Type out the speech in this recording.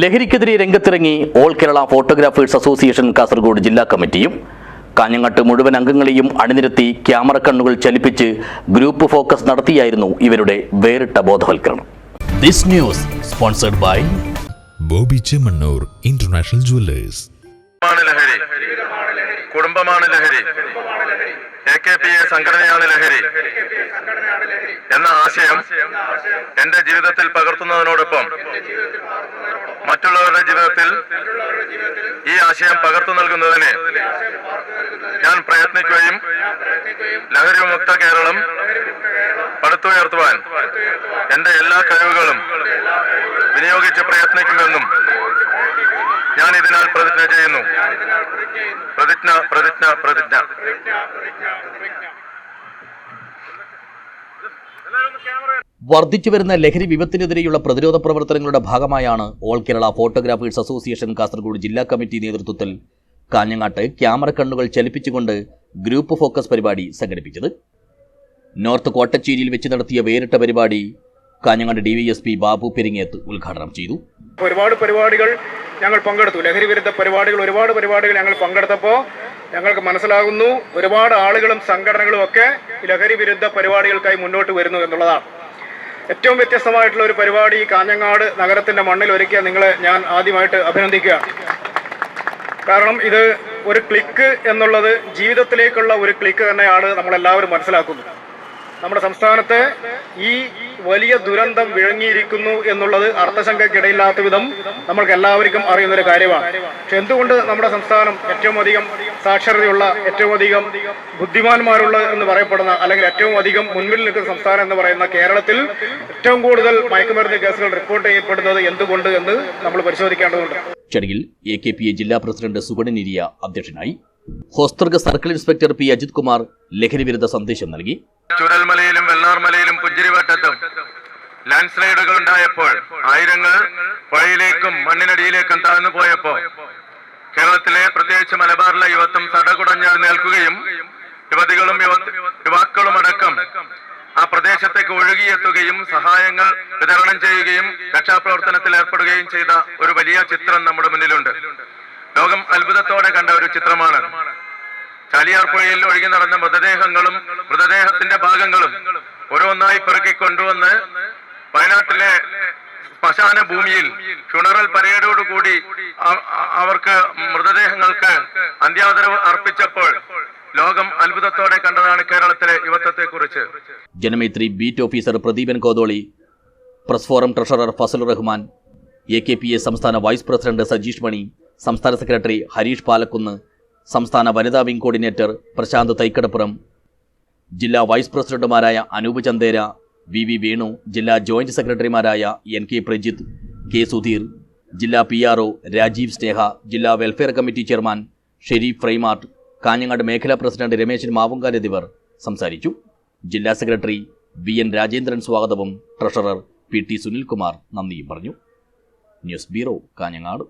ലഹരിക്കെതിരെ രംഗത്തിറങ്ങി all Kerala photographers association Kasaragod ജില്ലാ കമ്മിറ്റിയും കാഞ്ഞങ്ങാട്ട് മുഴുവൻ അംഗങ്ങളെയും അണിനിരത്തി ക്യാമറ കണ്ണുകൾ ചലിപ്പിച്ച് ഗ്രൂപ്പ് ഫോക്കസ് നടത്തിയായിരുന്നു ഇവരുടെ വേറിട്ട ബോധവൽക്കരണം. This news sponsored by Bobby Chemmanur international jewellers. കുടുംബമാണ് ലഹരി. എ കെ പി എ സംഘടനയാണ് ലഹരി. എന്ന ആശയം എന്റെ ജീവിതത്തിൽ പകർത്തുന്നതിനോടൊപ്പം മറ്റുള്ളവരുടെ ജീവിതത്തിൽ ഈ ആശയം പകർന്നു നൽകുന്നതിന് ഞാൻ പ്രയത്നിക്കുകയും ലഹരി വിമുക്ത കേരളം പടുത്തുയർത്തുവാൻ എന്റെ എല്ലാ കഴിവുകളും വിനിയോഗിച്ച് പ്രയത്നിക്കുമെന്നും ഞാൻ ഇതിനാൽ പ്രതിജ്ഞ ചെയ്യുന്നു. പ്രതിജ്ഞ പ്രതിജ്ഞ പ്രതിജ്ഞ. വർദ്ധിച്ചുവരുന്ന ലഹരി വിപത്തിനെതിരെയുള്ള പ്രതിരോധ പ്രവർത്തനങ്ങളുടെ ഭാഗമായാണ് all Kerala photographers association Kasaragod ജില്ലാ കമ്മിറ്റി നേതൃത്വത്തിൽ കാഞ്ഞങ്ങാട്ട് ക്യാമറ കണ്ണുകൾ ചലിപ്പിച്ചുകൊണ്ട് ഗ്രൂപ്പ് ഫോക്കസ് പരിപാടി സംഘടിപ്പിച്ചത്. നോർത്ത് കോട്ടച്ചേരിയിൽ വെച്ച് നടത്തിയ വേറിട്ട പരിപാടി കാഞ്ഞങ്ങാട് ഡിവൈഎസ്പി ബാബു പെരിങ്ങേത്ത് ഉദ്ഘാടനം ചെയ്തു. ഒരുപാട് പരിപാടികൾ ഞങ്ങൾ പങ്കെടുത്തു. ലഹരി വിരുദ്ധ പരിപാടികൾ ഒരുപാട് പരിപാടികൾ ഞങ്ങൾ പങ്കെടുത്തപ്പോൾ ഞങ്ങൾക്ക് മനസ്സിലാകുന്നു ഒരുപാട് ആളുകളും സംഘടനകളും ഒക്കെ ലഹരി വിരുദ്ധ പരിപാടികൾക്കായി മുന്നോട്ട് വരുന്നു എന്നുള്ളതാണ്. ഏറ്റവും വ്യത്യസ്തമായിട്ടുള്ള ഒരു പരിപാടി ഈ കാഞ്ഞങ്ങാട് നഗരത്തിന്റെ മണ്ണിൽ ഒരുക്കിയ നിങ്ങളെ ഞാൻ ആദ്യമായിട്ട് അഭിനന്ദിക്കുകയാണ്. കാരണം ഇത് ഒരു ക്ലിക്ക് എന്നുള്ളത് ജീവിതത്തിലേക്കുള്ള ഒരു ക്ലിക്ക് തന്നെയാണ് നമ്മളെല്ലാവരും മനസ്സിലാക്കുന്നത്. നമ്മുടെ സംസ്ഥാനത്തെ ഈ വലിയ ദുരന്തം വിഴുങ്ങിയിരിക്കുന്നു എന്നുള്ളത് അർത്ഥശങ്കയ്ക്കിടയില്ലാത്ത വിധം നമ്മൾക്ക് എല്ലാവർക്കും അറിയുന്ന ഒരു കാര്യമാണ്. പക്ഷെ എന്തുകൊണ്ട് നമ്മുടെ സംസ്ഥാനം ഏറ്റവും അധികം സാക്ഷരതയുള്ള ഏറ്റവും അധികം ബുദ്ധിമാന്മാരുള്ള എന്ന് പറയപ്പെടുന്ന അല്ലെങ്കിൽ ഏറ്റവും അധികം മുൻപിൽ നിൽക്കുന്ന സംസ്ഥാനം എന്ന് പറയുന്ന കേരളത്തിൽ ഏറ്റവും കൂടുതൽ മയക്കുമരുന്ന് കേസുകൾ റിപ്പോർട്ട് ചെയ്യപ്പെടുന്നത് എന്തുകൊണ്ട് എന്ന് നമ്മൾ പരിശോധിക്കേണ്ടതുണ്ട്. ചടങ്ങിൽ എ കെ പി എ ജില്ലാ പ്രസിഡന്റ് സുഗണനിരിയ അധ്യക്ഷനായി Hosdurg circle inspector P Ajith Kumar ലഹരി വിരുദ്ധ സന്ദേശം നൽകി. ചുരൽമലയിലും വെള്ളാർമലയിലും പുഞ്ചിരിവട്ടത്തും ലാൻഡ് സ്ലൈഡുകൾ ഉണ്ടായപ്പോൾ ആയിരങ്ങൾ പുഴയിലേക്കും മണ്ണിനടിയിലേക്കും താഴ്ന്നു പോയപ്പോ കേരളത്തിലെ പ്രത്യേകിച്ച് മലബാറിലെ യുവത്വം സടകുടഞ്ഞെഴുന്നേൽക്കുകയും യുവതികളും യുവ- യുവാക്കളും അടക്കം ആ പ്രദേശത്തേക്ക് ഒഴുകിയെത്തുകയും സഹായങ്ങൾ വിതരണം ചെയ്യുകയും രക്ഷാപ്രവർത്തനത്തിൽ ഏർപ്പെടുകയും ചെയ്ത ഒരു വലിയ ചിത്രം നമ്മുടെ മുന്നിലുണ്ട്. ലോകം അത്ഭുതത്തോടെ കണ്ട ഒരു ചിത്രമാണ്. ചാലിയാർ പുഴയിൽ ഒഴുകി നടന്ന മൃതദേഹങ്ങളും മൃതദേഹത്തിന്റെ ഭാഗങ്ങളും ഓരോന്നായി പിറക്കി കൊണ്ടുവന്ന് വയനാട്ടിലെ ശ്മശാന ഭൂമിയിൽ ഫ്യൂണറൽ പരേഡോടുകൂടി അവർക്ക് മൃതദേഹങ്ങൾക്ക് അന്ത്യാദരവ് അർപ്പിച്ചപ്പോൾ ലോകം അത്ഭുതത്തോടെ കണ്ടതാണ് കേരളത്തിലെ യുവത്വത്തെ കുറിച്ച് Janamaithri beat officer Pradeepan Kotholi press forum treasurer Fasal Rahman A K P A സംസ്ഥാന വൈസ് പ്രസിഡന്റ് സജീഷ് മണി സംസ്ഥാന സെക്രട്ടറി ഹരീഷ് പാലക്കുന്ന് സംസ്ഥാന വനിതാ വിംഗ് കോർഡിനേറ്റർ പ്രശാന്ത് തൈക്കടപ്പുറം ജില്ലാ വൈസ് പ്രസിഡന്റുമാരായ അനൂപ് ചന്ദേര വി വി വേണു ജില്ലാ ജോയിന്റ് സെക്രട്ടറിമാരായ N K Prajith K Sudheer ജില്ലാ പി ആർ രാജീവ് സ്നേഹ ജില്ലാ welfare committee chairman Shareef Frymart Kanhangad മേഖലാ പ്രസിഡന്റ് രമേശൻ മാവുങ്കാൽ എന്നിവർ സംസാരിച്ചു. ജില്ലാ സെക്രട്ടറി വി എൻ രാജേന്ദ്രൻ സ്വാഗതവും ട്രഷറർ പി ടി സുനിൽകുമാർ നന്ദിയും പറഞ്ഞു. News bureau Kanhangad.